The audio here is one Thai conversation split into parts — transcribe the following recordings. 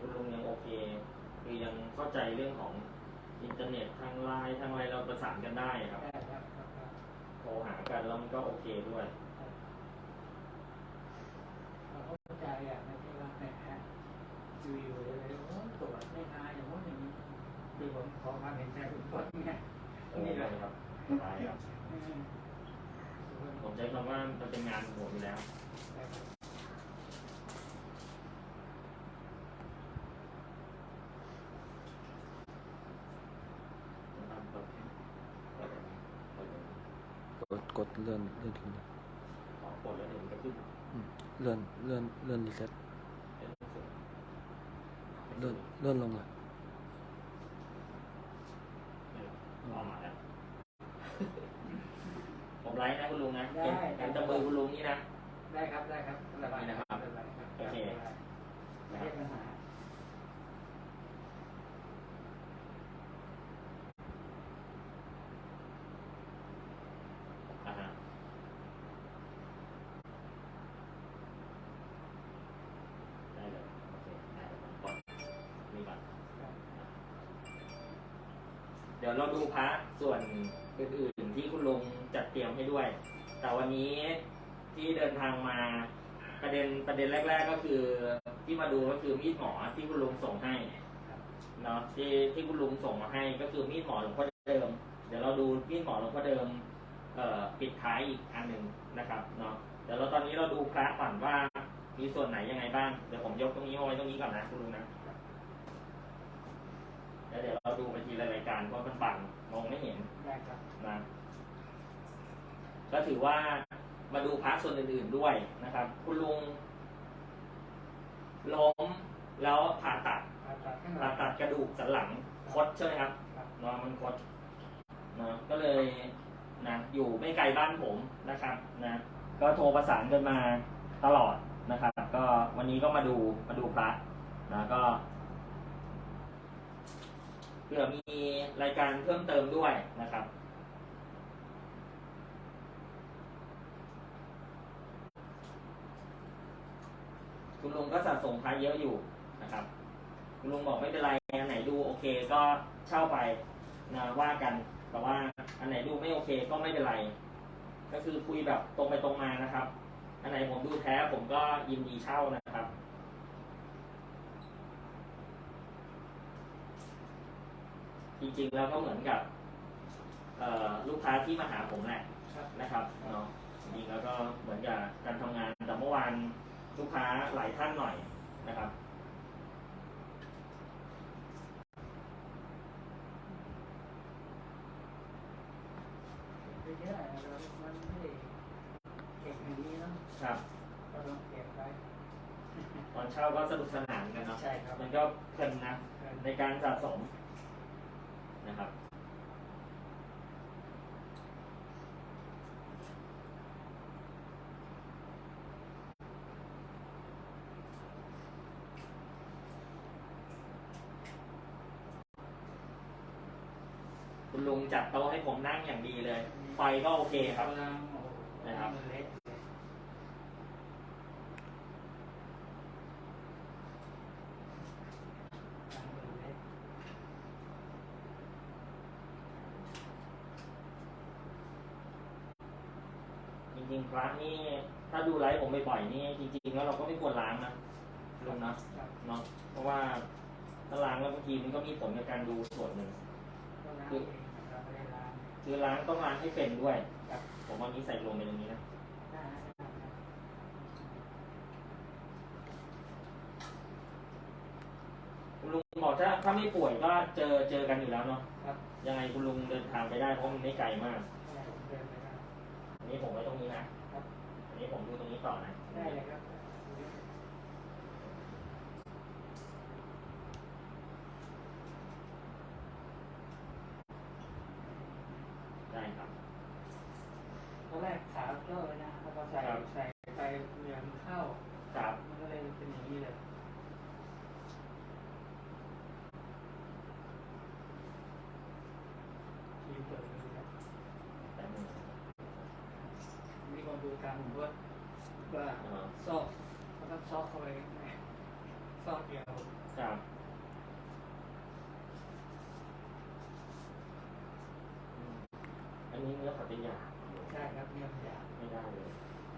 คุณลุงยังโอเค คือยังเข้าใจเรื่องของอินเทอร์เน็ตทางไลน์ทางอะไรเราประสานกันได้ครับ ได้ครับครับครับโทรหากันแล้วมันก็โอเคด้วย เราเข้าใจอะไม่ใช่ว่าแหมอยู่ๆเลยโอ้ตรวจไม่หายอย่างโน้นอย่างนี้คือผมขอความเห็นใจคุณต้นไงโอ้ยครับสบายครับ อืมผมใช้คำว่ามันเป็นงานของผมอยู่แล้วได้ครับ กดกดเลื่อนเลื่อนขึ้นขอกดแล้วเดี๋ยวมันจะขึ้นอืมเลื่อนเลื่อนเลื่อนรีเซ็ตเดี๋ยวมันขึ้นเลื่อนเลื่อนลงมาเออออกมาแล้วผมไลฟ์นะคุณลุงนะเห็นเห็นแตะมือคุณลุงนี่นะ ได้ครับ ได้ครับสบายนี่นะครับสบายครับ โอเค ไม่ใช่ปัญหาอ่าฮะได้เลยโอเคได้เดี๋ยวผมกดนี่ก่อน เดี๋ยวเราดูพระส่วนอื่นๆที่คุณลุงจัดเตรียมให้ด้วย แต่วันนี้ที่เดินทางมาประเด็นประเด็นแรก ๆ ก็คือที่มาดูก็คือมีดหมอที่คุณลุงส่งให้เนาะที่ที่คุณลุงส่งมาให้ก็คือมีดหมอหลวงพ่อเดิม เดี๋ยวเราดูมีดหมอหลวงพ่อเดิมเอ่อปิดท้ายอีกอันหนึ่งนะครับเนาะเดี๋ยวเราตอนนี้เราดูพระก่อนว่ามีส่วนไหนยังไงบ้าง เดี๋ยวผมยกตรงนี้เอาไว้ตรงนี้ก่อนนะคุณลุงนะ แล้วเดี๋ยวเราดูไปทีละรายการเพราะมันบังมองไม่เห็นได้ครับนะก็ถือว่ามาดูพาร์ทส่วนอื่นๆด้วยนะครับ คุณลุงล้มแล้วผ่าตัดผ่าตัดข้างหผ่าลังตัดกระดูกสันหลังคดใช่ไหมครับครับเนาะมันคดเนาะก็เลยนะอยู่ไม่ไกลบ้านผมนะครับนะก็โทรประสานกันมาตลอดนะครับ ก็วันนี้ก็มาดูมาดูพระนะก็ เผื่อมีรายการเพิ่มเติมด้วยนะครับ คุณลุงก็สะสมพระเยอะอยู่นะครับ คุณลุงบอกไม่เป็นไรอันไหนดูโอเคก็เช่าไปนะว่ากัน แต่ว่าอันไหนดูไม่โอเคก็ไม่เป็นไร ก็คือคุยแบบตรงไปตรงมานะครับ อันไหนผมดูแท้ผมก็ยินดีเช่านะครับ จริงๆแล้วก็เหมือนกับเอ่อลูกค้าที่มาหาผมแหละครับนะครับเนาะจริงๆแล้วก็เหมือนกับการทำงานแต่เมื่อวานลูกค้าหลายท่านหน่อยนะครับไปเยอะเรามันไม่ได้เก็บอย่างนี้เนาะครับเราต้องเก็บไว้ตอนเช่าก็สนุกสนานกันเนาะใช่ครับมันก็เพลินนะในการสะสม นะครับคุณลุงจัดโต๊ะให้ผมนั่งอย่างดีเลย ไฟก็โอเคครับกำลังโอ้โหนะครับ มันเล็กเลยมันเล็ก จ ริงๆพระนี่ถ้าดูไลฟ์ผมบ่อยๆนี่จริงๆแล้วเราก็ไม่ควรล้างนะลุงนะครับเนาะเพราะว่าถ้าล้างแล้วบางทีมันก็มีผลในการดูส่วนหนึ่งก็ล้างเองเราไม่ได้ล้างคือล้างต้องล้างให้เป็นด้วยครับผมวันนี้ใส่ลงไปตรงนี้นะได้ได้ได้คุณลุงบอกถ้าถ้าไม่ป่วยก็เจอเจอกันอยู่แล้วเนาะครับยังไงคุณลุงเดินทางไปได้เพราะมันไม่ไกลมาก ได้ผมเดินไปได้ อั นนี้ผมไว้ตรงนี้นะครับอันนี้ผมดูตรงนี้ต่อนะได้เลยครับได้ครับตอนแรกขาเลิกเลยนะแล้วก็ใส่ ครับ ใส่ไปเหลืองเข้า ครับ มันก็เลยเป็นอย่างนี้เลยทีเปิดเลยครับ แต่มือ มี คนดูตามผมว่าว่าอ่าซอกแล้วก็ซอกเข้าไปข้างในซซอกเดียวครับอืมอันนี้เนื้อเขาจะหยาบใช่ครับเนี่ยมันอยากไม่ได้เลย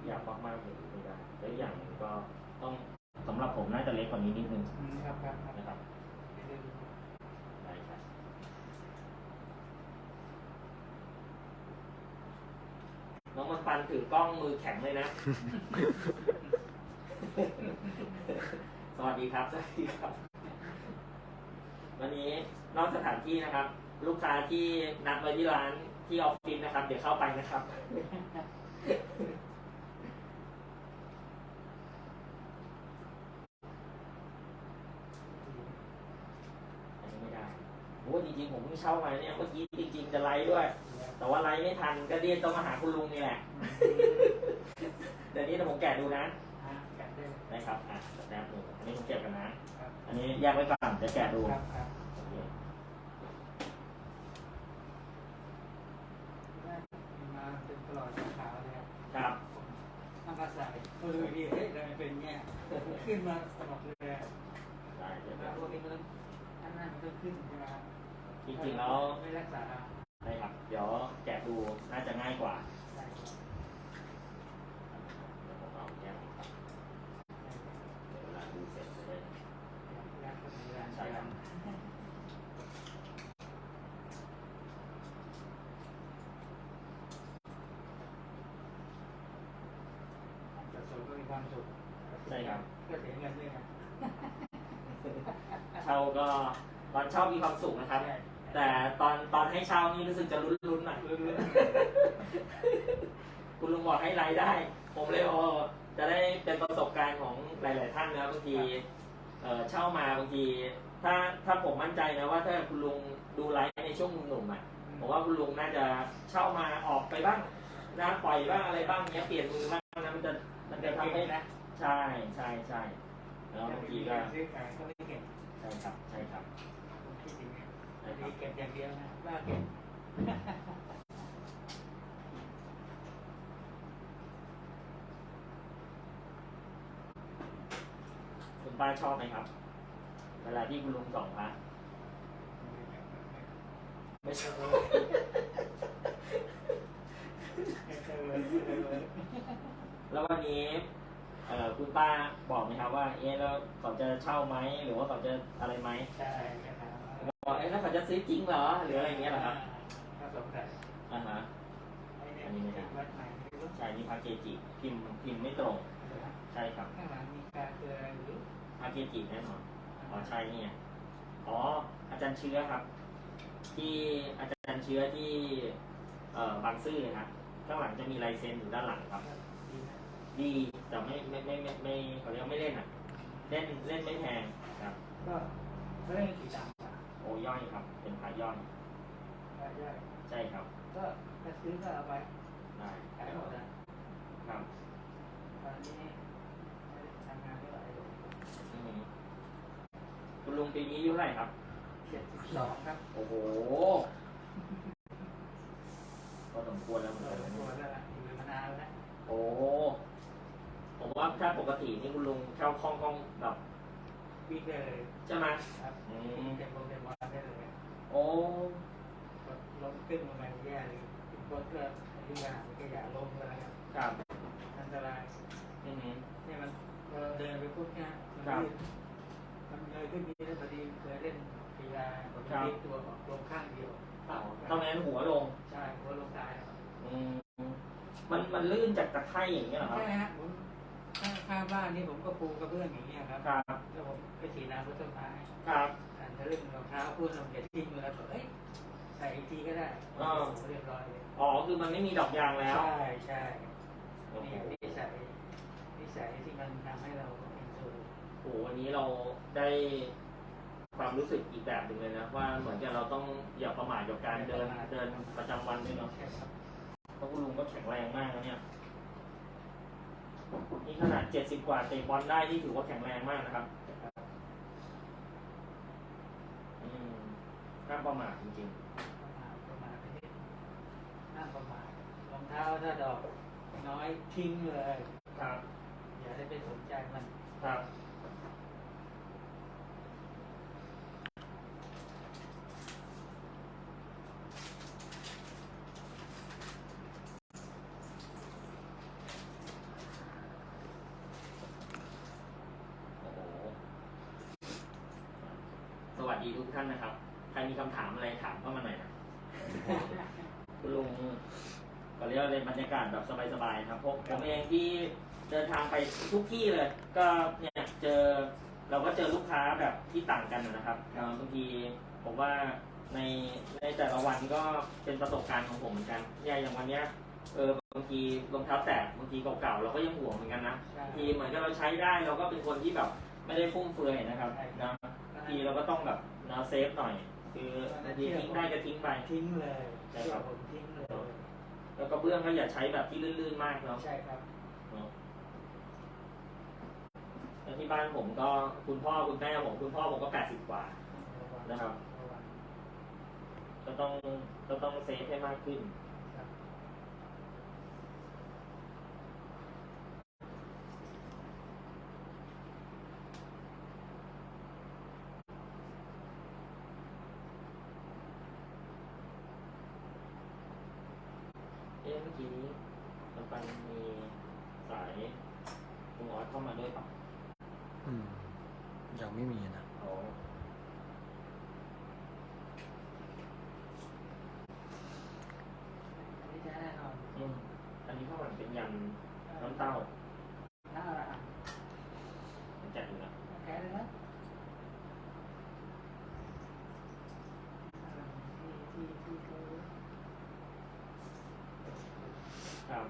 หยาบมากๆเลยไม่ได้แล้วอีกอย่างหนึ่งก็ต้องสำหรับผมน่าจะเล็กกว่านี้นิดนึงอืมครับครับครับนะครับ เดี๋ยวดู ได้ครับ น้องมัน ปันถือกล้องมือแข็งเลยนะ สวัสดีครับ สวัสดีครับ วันนี้นอกสถานที่นะครับ ลูกค้าที่นัดไว้ที่ร้านที่ออฟฟิศนะครับ เดี๋ยวเข้าไปนะครับ อันนี้ไม่ได้โอ้จริงๆผมเพิ่งเช่ามาเนี่ยเมื่อกี้จริง ๆ จะไลฟ์ด้วย แต่ว่าไลฟ์ไม่ทันก็เรียนต้องมาหาคุณลุงนี่แหละ เดี๋ยวนี้เดี๋ยวผมแกะดูนะอ่าแกะได้เลยนะครับอะแป๊บหนึงอันนี้ผมแกะกันนะ ครับอันนี้แยกไว้ก่อนเดี๋ยวแกะดูครับครับโอเคได้มาเป็นตลอดขาวเลยครับครับตั้งกระใส่เออดีเฮ้ยทำไมเป็นเงี้ยขึ้นมาตลอดเลยอะได้เดี๋ยวแล้วพวกนี้มันต้องอันนั้นมันต้องขึ้นใช่ไหมครับจริงๆแล้วไม่รักษาได้ครับ เดี๋ยวแกะดูน่าจะง่ายกว่าได้ครับเดี๋ยวผมเอาแยกครับเดี๋ยวเวลาดูเสร็จจะได้รักษาเวลาใช่ครับแต่สุขก็มีความสุขใช่ครับก็เสียเงินด้วยนะเช่าก็ตอนเช่ามีความสุขนะครับ แต่ตอนตอนให้เช่านี่รู้สึกจะลุ้นๆหน่อยลุ้นคุณลุงบอกให้รายได้ ผมเลยโอจะได้เป็นประสบการณ์ของหลาย ๆ ท่านนะบางทีเอ่อเช่ามาบางทีถ้าถ้าผมมั่นใจนะว่าถ้าคุณลุงดูไลฟ์ในช่วงหนุ่มๆอะๆผมว่าคุณลุงน่าจะเช่ามาออกไปบ้างนะปล่อยบ้างอะไรบ้างเนี้ยเปลี่ยนมือบ้างนะมันจะมันจะทำให้นะใช่ใช่ใช่แล้วบางทีก็ซื้อขายก็ไม่เก่งใช่ครับใช่ครับผมคิดอย่าง นี้ใช่บางคทีรับเก็บอย่างเดียวนะว่าเก็บคุณป้าชอบไหมครับ เวลาที่คุณลุงส่องพระไม่ชอบแล้ววันนี้เอ่อคุณป้าบอกไหมครับว่า เอ๊ะแล้วเขาจะเช่าไหมหรือว่าเขาจะอะไรไหมใช่ ครับบอกเอ๊ะแล้วเขาจะซื้อจริงเหรอหรืออะไรอย่างเงี้ยเหรอครับถ้าสงสัยอ่าฮะ ไอ้เนี่ยวัดใหม่ไม่รู้ใช่นี่พระเกจิพิมพ์พิมพ์ไม่ตรงใช่ครับข้างหลังมีการเตือนหรือพระเกจิแน่นอนอ๋อใช่เนี่ยอ๋ออาจารย์เชื้อครับ ที่อาจารย์เชื้อที่เอ่อบางซื่อนะครับข้างหลังจะมีลายเซ็นอยู่ด้านหลังครับ ดีนะดีแต่ไม่ไม่ไม่ไม่ไม่เขาเรียกว่าไม่เล่นอะ เล่นเล่นไม่แพงครับ ก็เขาเรียกกี่ตังค์อะ โอ้ย่อยครับ เป็นพายย่อยได้ได้ใช่ครับ ก็ถ้าซื้อก็เอาไปได้ขายหมดนะครับตอนนี้ทำงานไม่ไหวอืมคุณลุงปีนี้อายุเท่าไหร่ครับ เจ็ดสิบสองครับโอ้โหก็สมควรแล้วเหมือนเรากันตัวนะแล้วล่ะอยู่มานานแล้วนะโอ้ผมว่าถ้าปกตินี่คุณลุงเข้าคล่องคล่องแบบ วิ่งได้เลยใช่ไหมครับอืวิ่มงเต็มโปรเต็มวันได้เลยโอ้ล้มขึ้นมาแย่เลยรถก็อายุงานก็อย่าล้มก็แล้วกันครับอันตรายอือหือ เนี่ยมันเราเดินไปปุ๊บเนี่ยมันครับ ลื่นมันเลยขึ้นมีแล้วพอดีเคยเล่นกีฬาผมพลิกตัวของลงข้างเดียวตอนนั้นหัวลง ใช่หัวลงตายครับ อืมมันมันลื่นจากตะไคร่อย่างเงี้ยเหรอครับ ใช่ฮะผม ข้างข้างบ้านนี่ผมก็ปูกระเบื้องอย่างเงี้ยครับครับแล้วผมไปฉีดน้ำบนต้นไม้ครับอ่านเรื่องรองเท้าพูดลงอย่าทิ้งเลยแล้วก็เอ้ยใส่อีกทีก็ได้อ่าเรียบร้อยเลยอ๋อคือมันไม่มีดอกยางแล้ว ใช่ใช่โอ้โหนี่นิสัยนิสัยที่มันทำให้เราเป็นโซโอ้โหวันนี้เราได้ความรู้สึกอีกแบบหนึ่งเลยนะ ว่าเหมือนกับเราต้องอย่าประมาทกับการเดินเดินประจำวันด้วยเนาะใช่ครับ เพราะคุณลุงก็แข็งแรงมากนะเนี่ย นี่ขนาดเจ็ดสิบกว่าเตะบอลได้ที่ถือว่าแข็งแรงมากนะครับอืมน่าประมาทจริงประมาทประมาทไปนิดน่าประมาทรองเท้าถ้าดอกน้อยทิ้งเลย ๆ ครับ อย่าได้ไปสนใจมัน ครับ ดีทุกท่านนะครับ ใครมีคำถามอะไรถามเข้ามาหน่อยนะคุณลุงก็เรียกว่าเป็นบรรยากาศแบบสบายๆครับพวกผมเองที่เดินทางไปทุกที่เลย ก็เนี่ยเจอเราก็เจอลูกค้าแบบที่ต่างกันนะครับเอ่อบางทีผมว่าในในแต่ละวันก็เป็นประสบการณ์ของผมเหมือนกันเนี่ยอย่างวันเนี้ยเออบางทีรองเท้าแตกบางทีเก่าๆเราก็ยังห่วงเหมือนกันนะใช่บางทีเหมือนกับเราใช้ได้เราก็เป็นคนที่แบบไม่ได้ฟุ่มเฟือยนะครับนะบาง ทีเราก็ต้องแบบนะเซฟหน่อย คือบางทีทิ้งได้ก็ทิ้งไป ทิ้งเลยใช่ครับผมทิ้งเลยแล้วก็เบื้องก็อย่าใช้แบบที่ลื่นๆมากเนาะ ใช่ครับ เนาะแล้วที่บ้านผมก็คุณพ่อคุณแม่ผมคุณพ่อผมก็แปดสิบกว่า นะครับ ก็ต้องก็ต้องเซฟให้มากขึ้น เอ๊ะเมื่อกี้นี้มันปันมีสายคุณออสเข้ามาด้วยปะอืมยังไม่มีนะอ๋ออันนี้จะแน่นอนอืมอันนี้ข้างหลังเป็นยำน้ำเต้าน่ารัก มันจัดอยู่นะ แค่เลยนะที่ที่ที่เขา ครับ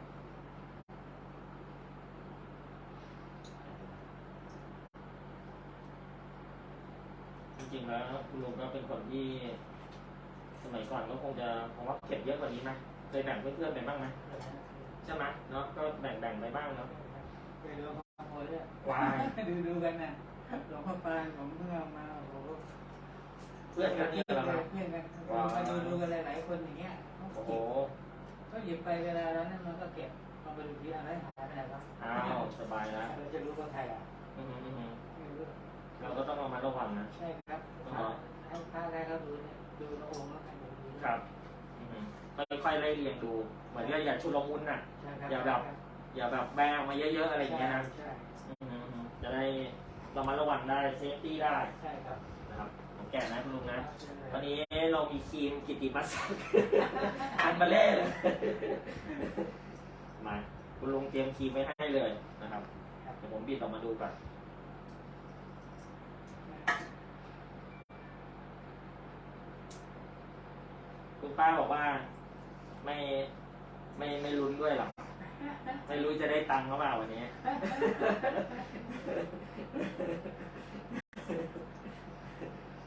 จ ริงๆแล้วคุณลุงก็เป็นคนที่ สมัยก่อนก็คงจะผมว่าเก็บเยอะกว่านี้ไหมเคยแบ่งเพื่อนๆไปบ้างไหมใช่ไหมเนาะก็แบ่งๆไปบ้างเนาะไปดูขโมยเนี่ยว้ายดูดูกันนะหลวงพ่อปานผมเมื่อมาโอ้โหเพื่อนกันนี่เหรอครับเพื่อนกันว้าวมาดูดูกันหลายๆคนอย่างเงี้ยโอ้โหก็หยิบไปเวลาแล้วนั่นมันก็เก็บเอาไปดูที่อะไรหายไปไหนวะอ้าวสบายแล้วเราจะรู้คนไทยอะ เราก็ต้องระมัดระวังนะ ใช่ครับอ๋อให้พระแรกเขาดูเนี่ยดูพระองค์แล้วกันดูครับอือหือค่อยๆไล่เรียงดูเหมือนกับอย่าชุลมุนน่ะ ใช่ครับอย่าแบบ อย่าแบบแบงออกมาเยอะๆอะไรอย่างเงี้ยนะใช่อือหืออื้อหือจะได้ระมัดระวังได้เซฟตี้ได้ใช่ครับนะครับผมแก่นะคุณลุงนะใช่วันนี้เรามีครีมกิตติมัสสักอันมาเล่เลยมาคุณลุงเตรียมครีมไว้ให้เลยนะครับครับเดี๋ยวผมบิดออกมาดูก่อน คุณ ป้าบอกว่า ไม่ไม่ไม่ลุ้นด้วยหรอกไม่รู้จะได้ตังค์หรือเปล่าวันนี้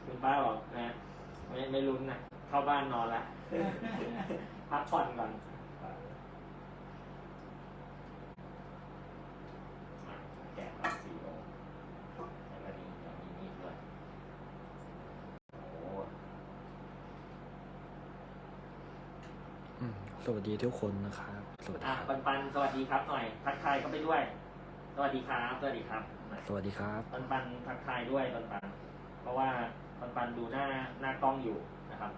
คุณป้าบอกนะ ไม่ไม่ลุ้นนะเข้าบ้านนอนละพักผ่อนก่อนมาแกะปลาสีโลแล้วก็นี่แล้วมีนี่ด้วยโอ้ อืม สวัสดีทุกคนนะครับสวัสดีอะครับปันปันสวัสดีครับหน่อย ทักทายเข้าไปด้วย สวัสดีครับสวัสดีครับหน่อยสวัสดีครับ ปันปันทักทายด้วยปันปัน เพราะว่าปันปันดูหน้าหน้ากล้องอยู่นะครับ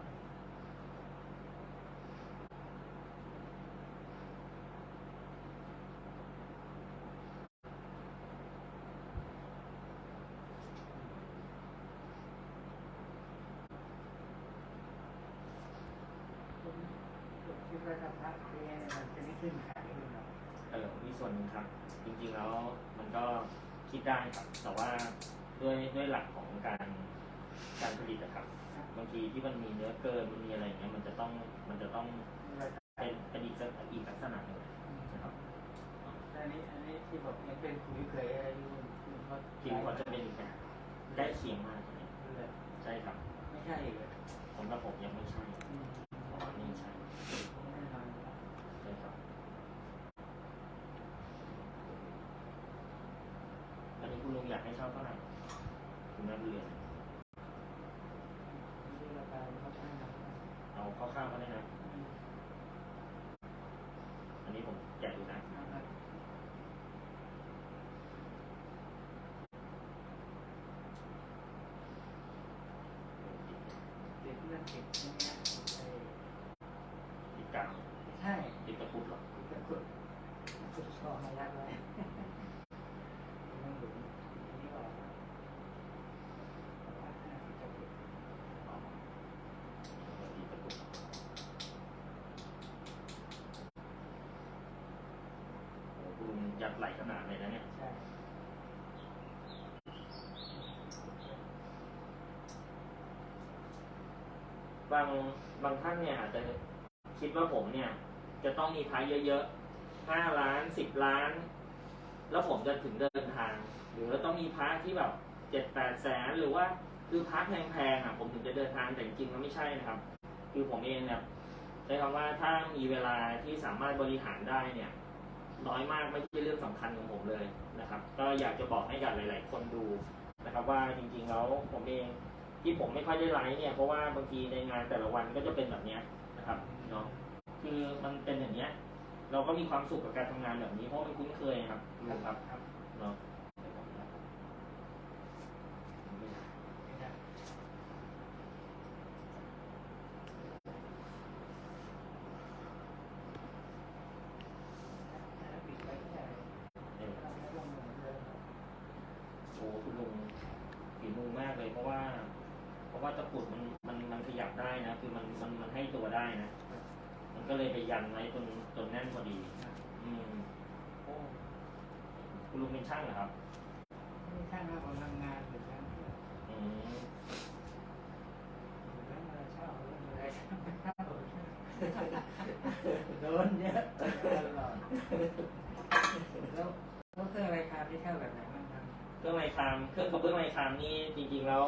ผมผมคิดว่าถ้าพระเรียนเนี่ยมันจะไม่ ขึ้นขายเลยหรอกเออมีส่วนหนึ่งครับ จริงๆแล้วมันก็คิดได้ครับ แต่ว่าด้วยด้วยหลักของการการผลิตนะครับบางทีที่มันมีเนื้อเกินมันมีอะไรอย่างเงี้ยมันจะต้องมันจะต้องเป็นเป็นอีกสักอีกลักษณะหนึ่งนะครับอันนี้อันนี้ที่บอกยังเป็นคุยเคยอะไรอยู่คุณเขาทีมเขาจะเป็นอีกแบบใกล้เคียงมากเลยเลยใช่ครับ ไม่ใช่อีกเลยสำหรับผมยังไม่ใช่ อืม ผมว่านี่ใช่ แน่นอน ใช่ครับอันนี้คุณลุงอยากให้เช่าเท่าไหร่คุณแม่บุญเรียนที่ราคาเขาตั้งกันเอาคร่าวๆก็ได้นะ อันนี้ผมแกะดูนะเด็กเพื่อนเด็กเนี่ยติดกาวใช่ติดตะกรุดหรอแต่คุณคุณชอบมายัดไว้ไม่หลุดนี่ออก ยัดไหลขนาดเลยนะเนี่ยใช่บางบางท่านเนี่ยอาจจะคิดว่าผมเนี่ย จะต้องมีพระเยอะๆห้าล้านสิบล้าน แล้วผมจะถึงเดินทาง หรือว่าต้องมีพระที่แบบเจ็ดแปดแสนหรือว่าคือพระแพงๆอะผมถึงจะเดินทางแต่จริงๆมันไม่ใช่นะครับ คือผมเองเนี่ยใช้คำว่าถ้ามีเวลาที่สามารถบริหารได้เนี่ย น้อยมากไม่ใช่เรื่องสำคัญของผมเลยนะครับ ก็อยากจะบอกให้กับหลาย ๆ คนดูนะครับ ว่าจริง ๆ แล้วผมเองที่ผมไม่ค่อยได้ไลฟ์เนี่ยเพราะว่าบางทีในงานแต่ละวันก็จะเป็นแบบเนี้ยนะครับเนาะคือมันเป็นอย่างเนี้ย เราก็มีความสุขกับการทำงานแบบนี้เพราะมันคุ้นเคยครับลุงครับครับเนาะ ไม่ได้ถ้าปิดไว้ก็ได้ เออ ทำให้ลงเหมือนเดิม โอ้คุณลุงฝีมือมากเลย เพราะว่า เพราะว่าตะกรุดมันมันมันขยับได้นะ คือมันมันมันให้ตัวได้นะ มันก็เลยไปยันไว้จนจนแน่นพอดี อืม โอ้ คุณลุงเป็น ช่างเหรอครับไม่ช่างนะผมทำงานอยู่ช่างเพื่อนอืมเรื่องอะไรเช่าเรื่องอะไรเช่าไม่เข้าโดนเยอะตลอดแล้วแล้วเครื่องอะไรครับที่เช่าแบบไหนบ้างครับเครื่องไมคามเครื่องกระเบื้องไมคามนี่จริงๆแล้ว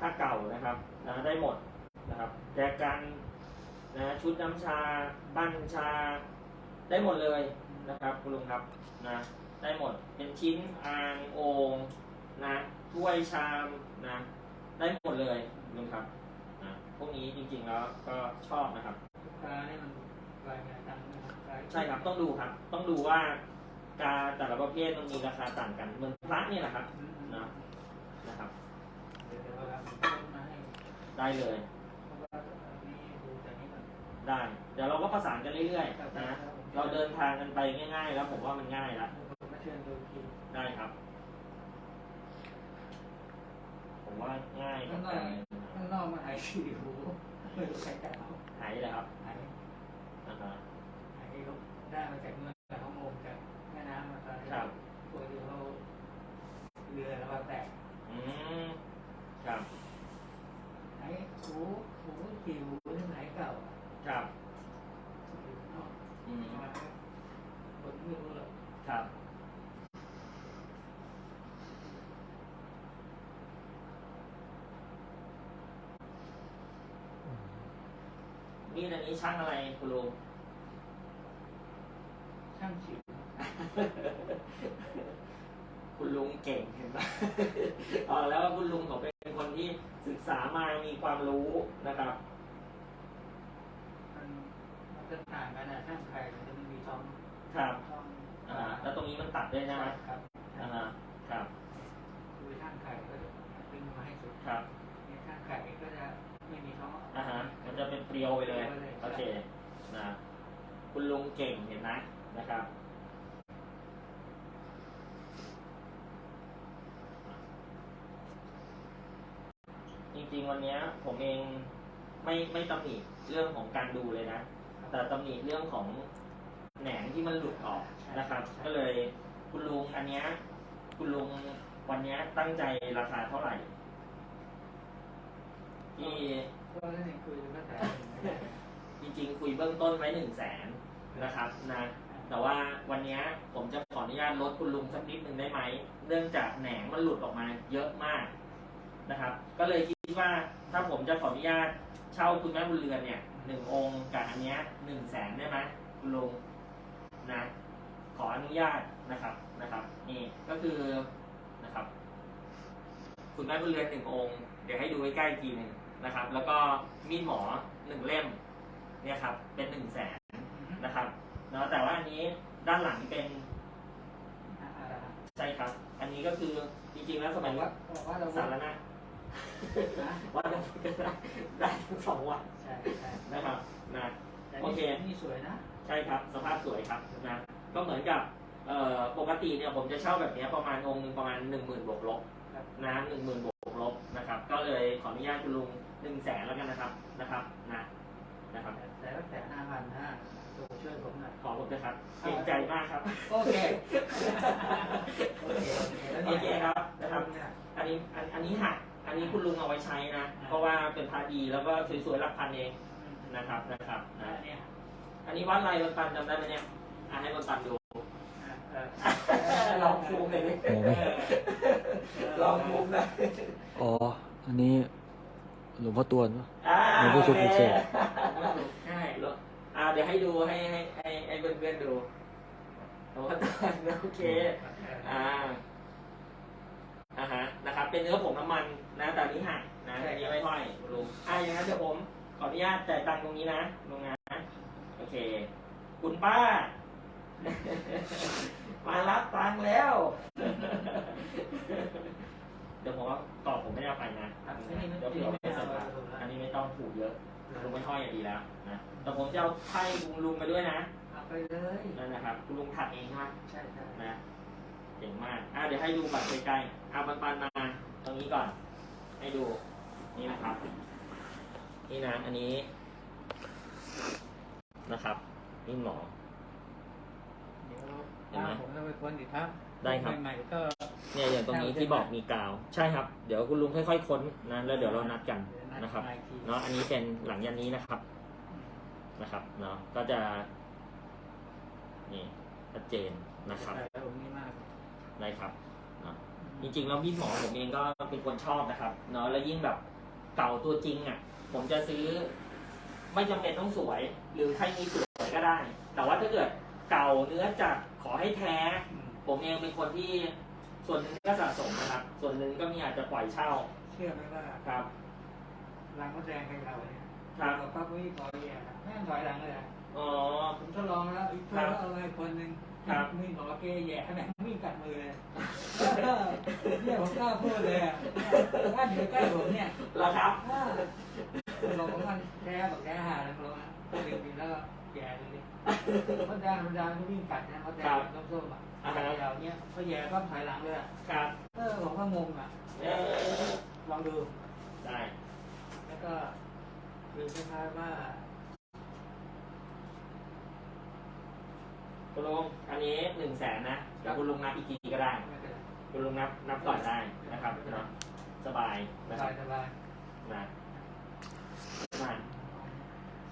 ถ้าเก่านะครับนะได้หมดนะครับแจกันนะชุดน้ำชาปั้นชาได้หมดเลยนะครับคุณลุงครับนะ ได้หมด เป็นชิ้นอ่างโอ่งนะถ้วยชามนะ ได้หมดเลยลุงครับนะพวกนี้จริงๆแล้วก็ชอบนะครับ ลูกค้านี่มันรายงานตังค์นะครับายใช่ครับต้องดูครับ ต้องดูว่าการแต่ละประเภทมันมีราคาต่างกันเหมือนพระเนี่ยแหละครับอืมอืมนะนะครับ เดี๋ยวเดี๋ยวเวลาผมต้นมาให้ได้เลย เพราะว่าอันนี้ดูจากนี้ก่อน ได้ เดี๋ยวเราก็ประสานกันเรื่อยๆนะ เราเดินทางกันไปง่าย ๆ แล้วผมว่ามันง่ายแล้วผมมาเชิญดูอีกทีได้ครับ ผมว่าง่ายครับข้างนอกมาหายฉี่หูไม่รู้ใครจะเอาหายเลยครับหายนะฮะหายลูกได้มาจากเมืองแต่เขาโมงจากแม่น้ำมาตอนนี้ ครับ ปกติเขาเรือแล้วก็แตก อืมครับ หายหูหูฉี่หูที่ไหนเก่าอะ ครับ อยู่ข้างนอก อืม มาคนไม่รู้หรอก ครับ นี่อันนี้ช่างอะไรคุณลุงช่างฉี่คุณลุงเก่งเห็นปะเออแล้วคุณลุงเขาเป็นคนที่ศึกษามามีความรู้นะครับ มันมันจะต่างกันนะช่างไข่มันจะไม่มีท้องครับท้องอ่า แล้วตรงนี้มันตัดด้วยใช่ไหมครับอ่าฮะครับ คือช่างไข่ก็จะดึงมาให้สุดครับเนี่ยช่างไข่ก็จะไม่มีท้องอ่าฮะมันจะเป็นเปรียวไปเลย โอเคนะคุณลุงเก่งเห็นไหมนะครับจริงๆวันเนี้ยผมเองไม่ไม่ตำหนิเรื่องของการดูเลยนะ แต่ตำหนิเรื่องของแหนงที่มันหลุดออกนะครับ ก็เลยคุณลุงอันเนี้ยคุณลุงวันเนี้ยตั้งใจราคาเท่าไหร่ที่ก็เล่นคุยกันก็แต่ จริงๆ คุยเบื้องต้นไว้หนึ่งแสนนะครับนะแต่ว่าวันนี้ผมจะขออนุญาตลดคุณลุงสักนิดหนึ่งได้ไหม เนื่องจากแหนงมันหลุดออกมาเยอะมากนะครับ ก็เลยคิดว่าถ้าผมจะขออนุญาตเช่าคุณแม่บุญเรือนเนี่ยหนึ่งองค์กับอันเนี้ยหนึ่งแสนได้ไหมคุณลุงนะขออนุญาตนะครับนะครับ นี่ก็คือนะครับ คุณแม่บุญเรือนหนึ่งองค์ เดี๋ยวให้ดูใใกล้ๆทีหนึ่งนะครับ แล้วก็มีดหมอหนึ่งเล่ม เนี่ยครับ เป็นหนึ่งแสนนะครับเนาะแต่ว่าอันนี้ด้านหลังเป็นใช่ครับ อันนี้ก็คือจริงๆแล้วสมัยว่าว่าบอกว่าเราสารณะนะว่าได้ได้ทั้งสองวันใช่ใช่นะครับนะแต่โอเคนี่สวยนะ ใช่ครับ สภาพสวยครับนะก็เหมือนกับเอ่อปกติเนี่ยผมจะเช่าแบบเนี้ยประมาณองค์หนึ่งประมาณหนึ่งหมื่นบวกลบครับนะหนึ่งหมื่นบวกลบนะครับ ก็เลยขออนุญาตคุณลุงหนึ่งแสนแล้วกันนะครับนะครับนะ นะครับแต่ก็แต่ห้าพันห้าช่วยผมหน่อยขอผมนะครับเกรงใจมากครับ โอเค โอเคโอเคครับนะครับเนี่ยอันนี้อันอันนี้หักอันนี้คุณลุงเอาไว้ใช้นะ เพราะว่าเป็นพาดีแล้วก็สวยๆหลักพันเองนะครับนะครับนะเนี่ยอันนี้วัดอะไรบนปันจำได้ไหมเนี่ยอะให้บนปันดูเออลองซูมหน่อยดิโอ้ไม่ลองซูมหน่อยอ๋อ อันนี้หลวงพ่อตวนปะอ่าไม่ได้โอซูมเคพิ เศษใช่อ่าเดี๋ยวให้ดูให้ให้ให้ให้เพื่อนๆดูโอ้ตอนโอเค อ่า อ่าฮะ นะครับ เป็นเนื้อผงน้ำมันนะ แต่อันนี้หักนะอันนี้ไม่ห้อยลุงอ่าอย่างนั้นเดี๋ยวผม ขออนุญาตจ่ายตังค์ตรงนี้นะลุงนะโอเค คุณป้า มารับตังค์แล้ว เดี๋ยวผมว่าตอบผมไม่ได้เอาไปนะอันเดี๋นี้ยวไม่เดี๋ยวไม่ไม่เอาสบายถูกอันนี้ไม่ต้องผูกเยอะ ลุงไม่ห้อยอย่างดีแล้วนะแต่ผมจะเอาไพ่ลุงลุงไปด้วยนะเอาไปเลยนั่นนะครับคุณลุงถักเองใช่ไหมใช่ใช่นะเก่งมากอะเดี๋ยวให้ดูบัตรใกล้ๆเอาปันปันๆมาตรงนี้ก่อน ให้ดูนี่นะครับ นี่นะอันนี้ นะครับนี่หมอ เดี๋ยวเห็นไหมผมต้องไปค้นอีกครับได้ครับ ใหม่ๆก็เนี่ยอย่างตรงนี้ที่บอกมีกาว ใช่ครับ เดี๋ยวคุณลุงค่อยๆค้นนะแล้วเดี๋ยวเรานัดกัน นะครับมาอีกทีเนาะอันนี้เป็นหลังยันนี้นะครับนะครับเนาะก็จะนี่ชัดเจนนะครับแต่ผมนี่มากได้ครับเนาะจริงๆแล้วมีดหมอผมเองก็เป็นคนชอบนะครับเนาะแล้วยิ่งแบบเก่าตัวจริงอะ ผมจะซื้อ ไม่จำเป็นต้องสวย หรือใครมีสวยก็ได้ แต่ว่าถ้าเกิดเก่าเนื้อจัดขอให้แท้อืมผมเองเป็นคนที่ส่วนหนึ่งก็สะสมนะครับ ส่วนหนึ่งก็มีอาจจะปล่อยเช่า เชื่อไหมว่าครับ รางมดแดงให้เราเนี่ยครับเราปั๊บวิ่งถอยแย่แม่งถอยหลังเลยอะอ๋อ ผมทดลองแล้วอีกเพื่อนเอาไปคนหนึ่งครับมีหมอเกแย่แม่งวิ่งกัดมือเลยเนี่ยผมกล้าพูดเลยอะถ้าอยู่ใกล้ผมเนี่ยแล้วครับ ถ้าเราบอกว่าแท้บอกแท้หาแล้วลงอะดื่มแล้วก็แย่เลยมดแดงมดแดงก็วิ่งกัดนะมดแดงต้มส้มอะเราเนี้ยพอแย่ก็ถอยหลังเลยอะครับ เออผมก็งงอะ เออลองดู ได้ แล้วก็คือคล้ายๆว่าคุณลุงอันนี้หนึ่งแสนนะเดี๋ยวคุณลุงนับอีกทีก็ได้ ไม่เป็นไรคุณลุงนับนับก่อนได้นะครับเนาะสบายสนะครับบายสบายนะมา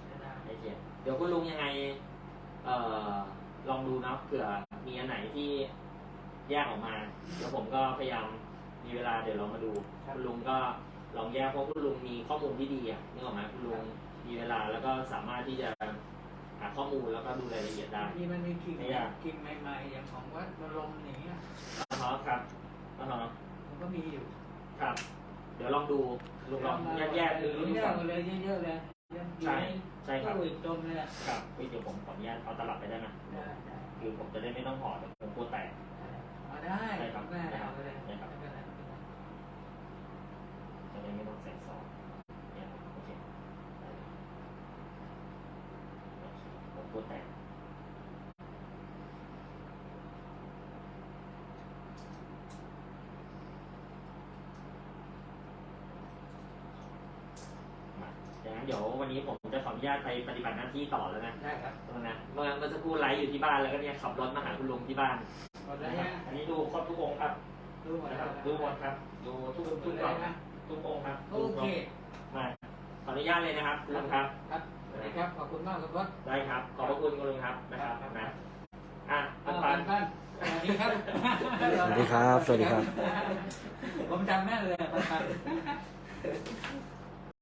ใช้ได้ไอเจียเดี๋ยวคุณลุงยังไง เอ่อลองดูเนาะเผื่อมีอันไหนที่แยกออกมา เดี๋ยวผมก็พยายามมีเวลาเดี๋ยวเรามาดูคุณลุงก็ ลองแยกเพราะคุณลุงมีข้อมูลที่ดีอะนึกออกไหมคุณลุงมีเวลาแล้วก็สามารถที่จะหาข้อมูลแล้วก็ดูรายละเอียดได้ที่มันมีกิ่งไม่ยาก กิ่งใหม่ๆ อย่างของวัดบรมอย่างเงี้ยอ๋อครับอ๋อมันก็มีอยู่ครับ เดี๋ยวลองดูลุงลองแยกแยกๆดูดูแยก่กอนมาเลยเยอะๆเลยใช่ใช่ครับตู้อีกจมเลยอะครับเฮ้ยเดี๋ยวผมขออนุญาตเอาตลับไปได้ไหมได้ได้คือผมจะได้ไม่ต้องห่อเดี๋ยวผมกลัวแตกเอาได้ได้ครับ แม่ได้ครับเอาไปเลย ได้ครับ ไม่เป็นไร จะได้ไม่ต้องใส่ซองเนี่ยโอเคได้เลยโอเคผมกลัวแตกมาดังนั้นเดี๋ยววันนี้ผมจะขออนุญาตไปปฏิบัติหน้าที่ต่อแล้วนะได้ครับตรงนั้นเมื่อเมื่อสักครู่ไลฟ์อยู่ที่บ้านแล้วก็เนี่ยขับรถมาหาคุณลุงที่บ้านหมดแล้วนะครับนะอันนี้ดูครบทุกองค์ครับดูหมดนะแล้ควรับดูหมดครับดูทุกดูทุกเลกล่อยงนะ ทุกองค์ครับโอเค มาขออนุญาตเลยนะครับคุณลุงครับครับสวัสดีครับขอบคุณมากครับบอสได้ครับ ขอบพระคุณคุณลุงครับนะครับนะอะอ่าปันปัปันนปันสวัสดีครับ สวัสดีครับ สวัสดีครับ ผมจำแม่นเลยปันปัน